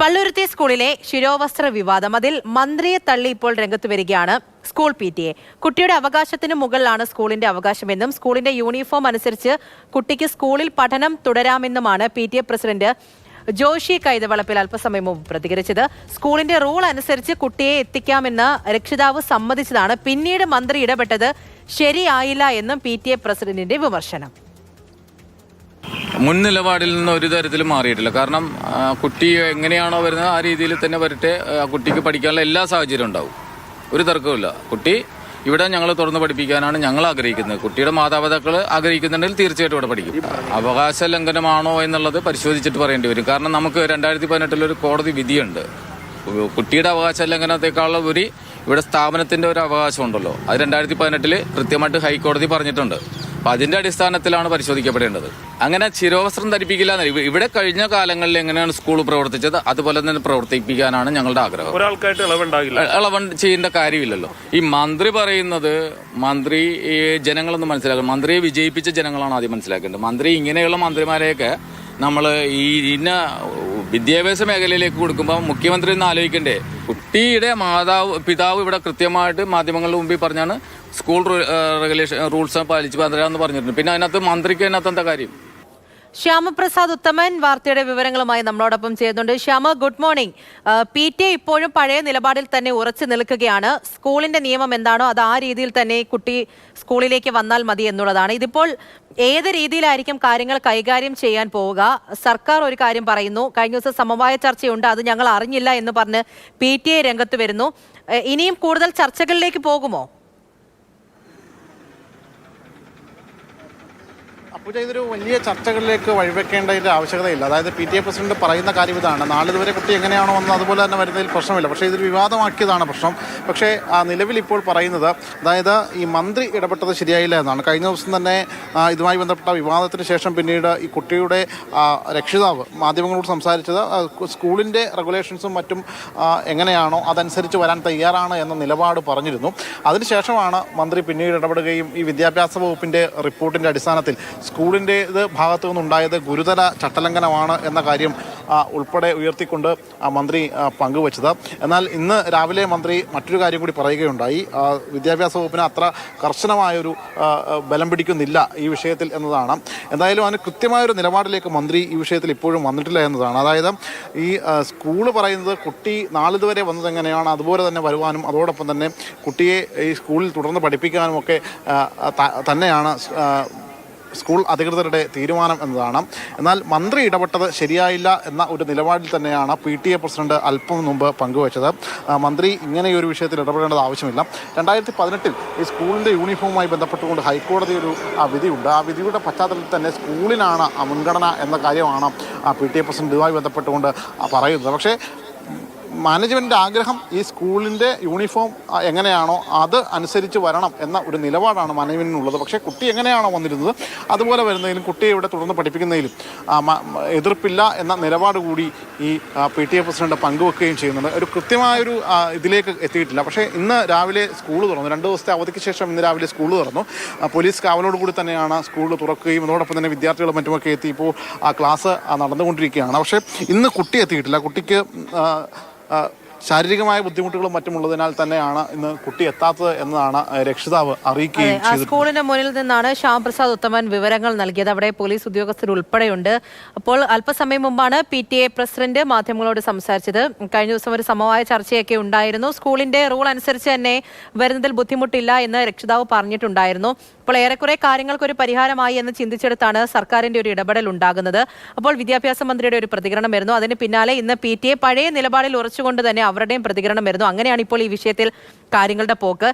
പള്ളുരുത്തി സ്കൂളിലെ ശിരോവസ്ത്ര വിവാദം. അതിൽ മന്ത്രിയെ തള്ളി ഇപ്പോൾ രംഗത്ത് വരികയാണ് സ്കൂൾ പി ടി എ. കുട്ടിയുടെ അവകാശത്തിന് മുകളിലാണ് സ്കൂളിന്റെ അവകാശമെന്നും സ്കൂളിന്റെ യൂണിഫോം അനുസരിച്ച് കുട്ടിക്ക് സ്കൂളിൽ പഠനം തുടരാമെന്നുമാണ് P T A president Joshi കൈതവളപ്പിൽ അല്പസമയം മുമ്പ് പ്രതികരിച്ചത്. സ്കൂളിന്റെ റൂൾ അനുസരിച്ച് കുട്ടിയെ എത്തിക്കാമെന്ന് രക്ഷിതാവ് സമ്മതിച്ചതാണ്. പിന്നീട് മന്ത്രി ഇടപെട്ടത് ശരിയായില്ല എന്നും പി ടി എ പ്രസിഡന്റിന്റെ വിമർശനം. മുൻ നിലപാടിൽ നിന്ന് ഒരു തരത്തിലും മാറിയിട്ടില്ല. കാരണം കുട്ടി എങ്ങനെയാണോ വരുന്നത് ആ രീതിയിൽ തന്നെ വരട്ടെ ആ കുട്ടിക്ക് പഠിക്കാനുള്ള എല്ലാ സാഹചര്യവും ഉണ്ടാവും. ഒരു തർക്കവുമില്ല കുട്ടി ഇവിടെ ഞങ്ങൾ തുറന്ന് പഠിപ്പിക്കാനാണ് ഞങ്ങൾ ആഗ്രഹിക്കുന്നത്. കുട്ടിയുടെ മാതാപിതാക്കൾ ആഗ്രഹിക്കുന്നുണ്ടെങ്കിൽ തീർച്ചയായിട്ടും ഇവിടെ പഠിക്കും. അവകാശ ലംഘനമാണോ എന്നുള്ളത് പരിശോധിച്ചിട്ട് പറയേണ്ടി വരും. കാരണം നമുക്ക് രണ്ടായിരത്തി പതിനെട്ടിൽ ഒരു കോടതി വിധിയുണ്ട്. കുട്ടിയുടെ അവകാശ ലംഘനത്തെക്കാളുള്ള ഒരു ഇവിടെ സ്ഥാപനത്തിന്റെ ഒരു അവകാശമുണ്ടല്ലോ അത് രണ്ടായിരത്തി പതിനെട്ടിൽ കൃത്യമായിട്ട് ഹൈക്കോടതി പറഞ്ഞിട്ടുണ്ട്. അപ്പൊ അതിന്റെ അടിസ്ഥാനത്തിലാണ് പരിശോധിക്കപ്പെടേണ്ടത്. അങ്ങനെ ചിരോവസ്ത്രം ധരിപ്പിക്കില്ല ഇവിടെ കഴിഞ്ഞ കാലങ്ങളിൽ എങ്ങനെയാണ് സ്കൂൾ പ്രവർത്തിച്ചത്? അതുപോലെ തന്നെ പ്രവർത്തിപ്പിക്കാനാണ് ഞങ്ങളുടെ ആഗ്രഹം. ഒരാൾക്കായിട്ട് ഇളവുണ്ടാകില്ല. ഇളവൻ ചെയ്യേണ്ട കാര്യമില്ലല്ലോ. ഈ മന്ത്രി പറയുന്നത് മന്ത്രി ഈ ജനങ്ങളൊന്നും മനസ്സിലാക്കണം. മന്ത്രിയെ വിജയിപ്പിച്ച ജനങ്ങളാണ് ആദ്യം മനസ്സിലാക്കേണ്ടത്. മന്ത്രി ഇങ്ങനെയുള്ള മന്ത്രിമാരെയൊക്കെ നമ്മൾ ഈ ഇന്ന വിദ്യാഭ്യാസ മേഖലയിലേക്ക് കൊടുക്കുമ്പോൾ മുഖ്യമന്ത്രി ഒന്ന് ആലോചിക്കണ്ടേ. കുട്ടിയുടെ മാതാവ് പിതാവ് ഇവിടെ കൃത്യമായിട്ട് മാധ്യമങ്ങളുടെ മുമ്പിൽ പറഞ്ഞാണ് സ്കൂൾ റെഗുലേഷൻ റൂൾസ് പാലിച്ച് പറയാമെന്ന് പറഞ്ഞിട്ടുണ്ട്. പിന്നെ അതിനകത്ത് മന്ത്രിക്ക് അതിനകത്ത് എന്താ കാര്യം? ശ്യാമപ്രസാദ് ഉത്തമൻ വാർത്തയുടെ വിവരങ്ങളുമായി നമ്മളോടൊപ്പം ചെയ്യുന്നുണ്ട് Shyama good morning. P T A ഇപ്പോഴും പഴയ നിലപാടിൽ തന്നെ ഉറച്ചു നിൽക്കുകയാണ്. സ്കൂളിന്റെ നിയമം എന്താണോ അത് ആ രീതിയിൽ തന്നെ കുട്ടി സ്കൂളിലേക്ക് വന്നാൽ മതി എന്നുള്ളതാണ്. ഇതിപ്പോൾ ഏത് രീതിയിലായിരിക്കും കാര്യങ്ങൾ കൈകാര്യം ചെയ്യാൻ പോവുക? സർക്കാർ ഒരു കാര്യം പറയുന്നു കഴിഞ്ഞ ദിവസം സമവായ ചർച്ചയുണ്ട് അത് ഞങ്ങൾ അറിഞ്ഞില്ല എന്ന് പറഞ്ഞ് പി ടി എ രംഗത്ത് വരുന്നു. ഇനിയും കൂടുതൽ ചർച്ചകളിലേക്ക് പോകുമോ? അപ്പോൾ ഇതൊരു വലിയ ചർച്ചകളിലേക്ക് വഴിവെക്കേണ്ടതിന്റെ ആവശ്യകതയില്ല. അതായത് പി ടി എ പ്രസിഡന്റ് പറയുന്ന കാര്യം ഇതാണ്. നാളിതുവരെ കുട്ടി എങ്ങനെയാണോ വന്നത് അതുപോലെ തന്നെ വരുന്നതിൽ പ്രശ്നമില്ല. പക്ഷേ ഇതൊരു വിവാദമാക്കിയതാണ് പ്രശ്നം. പക്ഷേ ആ, നിലവിൽ ഇപ്പോൾ പറയുന്നത് അതായത് ഈ മന്ത്രി ഇടപെട്ടത് ശരിയായില്ല എന്നാണ്. കഴിഞ്ഞ ദിവസം തന്നെ ഇതുമായി ബന്ധപ്പെട്ട വിവാദത്തിന് ശേഷം പിന്നീട് ഈ കുട്ടിയുടെ രക്ഷിതാവ് മാധ്യമങ്ങളോട് സംസാരിച്ചത് സ്കൂളിന്റെ റെഗുലേഷൻസും മറ്റും എങ്ങനെയാണോ അതനുസരിച്ച് വരാൻ തയ്യാറാണ് എന്ന നിലപാട് പറഞ്ഞിരുന്നു. അതിനുശേഷമാണ് മന്ത്രി പിന്നീട് ഇടപെടുകയും ഈ വിദ്യാഭ്യാസ വകുപ്പിന്റെ റിപ്പോർട്ടിന്റെ അടിസ്ഥാനത്തിൽ സ്കൂളിന്റെ ഇത് ഭാഗത്തു നിന്നുണ്ടായത് ഗുരുതര ചട്ടലംഘനമാണ് എന്ന കാര്യം ഉൾപ്പെടെ ഉയർത്തിക്കൊണ്ട് മന്ത്രി പങ്കുവച്ചത്. എന്നാൽ ഇന്ന് രാവിലെ മന്ത്രി മറ്റൊരു കാര്യം കൂടി പറയുകയുണ്ടായി. വിദ്യാഭ്യാസ വകുപ്പിന് അത്ര കർശനമായൊരു ബലം പിടിക്കുന്നില്ല ഈ വിഷയത്തിൽ എന്നതാണ്. എന്തായാലും അതിന് കൃത്യമായൊരു നിലപാടിലേക്ക് മന്ത്രി ഈ വിഷയത്തിൽ ഇപ്പോഴും വന്നിട്ടില്ല എന്നതാണ്. അതായത് ഈ സ്കൂൾ പറയുന്നത് കുട്ടി നാളിതുവരെ വന്നത് എങ്ങനെയാണ് അതുപോലെ തന്നെ വരുവാനും അതോടൊപ്പം തന്നെ കുട്ടിയെ ഈ സ്കൂളിൽ തുടർന്ന് പഠിപ്പിക്കാനുമൊക്കെ തന്നെയാണ് സ്കൂൾ അധികൃതരുടെ തീരുമാനം എന്നതാണ്. എന്നാൽ മന്ത്രി ഇടപെട്ടത് ശരിയായില്ല എന്ന ഒരു നിലപാടിൽ തന്നെയാണ് പി ടി എ പ്രസിഡന്റ് അല്പം മുമ്പ് പങ്കുവച്ചത്. മന്ത്രി ഇങ്ങനെയൊരു വിഷയത്തിൽ ഇടപെടേണ്ടത് ആവശ്യമില്ല. രണ്ടായിരത്തി പതിനെട്ടിൽ ഈ സ്കൂളിന്റെ യൂണിഫോമുമായി ബന്ധപ്പെട്ടുകൊണ്ട് ഹൈക്കോടതി ഒരു വിധിയുണ്ട്. ആ വിധിയുടെ പശ്ചാത്തലത്തിൽ തന്നെ സ്കൂളിനാണ് മുൻഗണന എന്ന കാര്യമാണ് പി ടി എ പ്രസിഡന്റ് ഇതുമായി ബന്ധപ്പെട്ടുകൊണ്ട് പറയുന്നത്. പക്ഷേ മാനേജ്മെന്റിന്റെ ആഗ്രഹം ഈ സ്കൂളിന്റെ യൂണിഫോം എങ്ങനെയാണോ അത് അനുസരിച്ച് വരണം എന്ന ഒരു നിലപാടാണ് മാനേജ്മെന്റിനുള്ളത് പക്ഷേ കുട്ടി എങ്ങനെയാണോ വന്നിരുന്നത് അതുപോലെ വരുന്നതിലും കുട്ടിയെ ഇവിടെ തുടർന്ന് പഠിപ്പിക്കുന്നതിലും എതിർപ്പില്ല എന്ന നിലപാട് കൂടി ഈ പി ടി എ പ്രസിഡന്റ് പങ്കുവെക്കുകയും ചെയ്യുന്നുണ്ട്. ഒരു കൃത്യമായൊരു ഇതിലേക്ക് എത്തിയിട്ടില്ല. പക്ഷേ ഇന്ന് രാവിലെ സ്കൂൾ തുറന്നു. രണ്ട് ദിവസത്തെ അവധിക്ക് ശേഷം ഇന്ന് രാവിലെ സ്കൂൾ തുറന്നു. പോലീസ് കാവലോട് കൂടി തന്നെയാണ് സ്കൂൾ തുറക്കുകയും അതോടൊപ്പം തന്നെ വിദ്യാർത്ഥികളും മറ്റുമൊക്കെ എത്തി ഇപ്പോൾ ആ ക്ലാസ് നടന്നുകൊണ്ടിരിക്കുകയാണ്. പക്ഷേ ഇന്ന് കുട്ടി എത്തിയിട്ടില്ല. കുട്ടിക്ക് ശാരീരികമായ ബുദ്ധിമുട്ടുകളും മറ്റുമുള്ളതിനാൽ തന്നെയാണ് ഇന്ന് കുട്ടി എത്താത്തത് എന്നതാണ് രക്ഷിതാവ് അറിയിക്കുകയും സ്കൂളിന്റെ മുന്നിൽ നിന്നാണ് ശ്യാംപ്രസാദ് ഉത്തമൻ വിവരങ്ങൾ നൽകിയത്. അവിടെ പോലീസ് ഉദ്യോഗസ്ഥർ ഉൾപ്പെടെയുണ്ട്. അപ്പോൾ അല്പസമയം മുമ്പാണ് പി ടി എ പ്രസിഡന്റ് മാധ്യമങ്ങളോട് സംസാരിച്ചത്. കഴിഞ്ഞ ദിവസം ഒരു സമവായ ചർച്ചയൊക്കെ ഉണ്ടായിരുന്നു. സ്കൂളിന്റെ റൂൾ അനുസരിച്ച് തന്നെ വരുന്നതിൽ ബുദ്ധിമുട്ടില്ല എന്ന് രക്ഷിതാവ് പറഞ്ഞിട്ടുണ്ടായിരുന്നു. അപ്പോൾ ഏറെക്കുറെ കാര്യങ്ങൾക്ക് ഒരു പരിഹാരമായി എന്ന് ചിന്തിച്ചെടുത്താണ് സർക്കാരിന്റെ ഒരു ഇടപെടൽ ഉണ്ടാകുന്നത്. അപ്പോൾ വിദ്യാഭ്യാസ മന്ത്രിയുടെ ഒരു പ്രതികരണം വരുന്നു അതിന് പിന്നാലെ ഇന്ന് പി ടി എ പഴയ നിലപാടിൽ ഉറച്ചുകൊണ്ട് തന്നെ അവരുടെയും പ്രതികരണം വരുന്നു അങ്ങനെയാണ് ഇപ്പോൾ ഈ വിഷയത്തിൽ കാര്യങ്ങളുടെ പോക്ക്.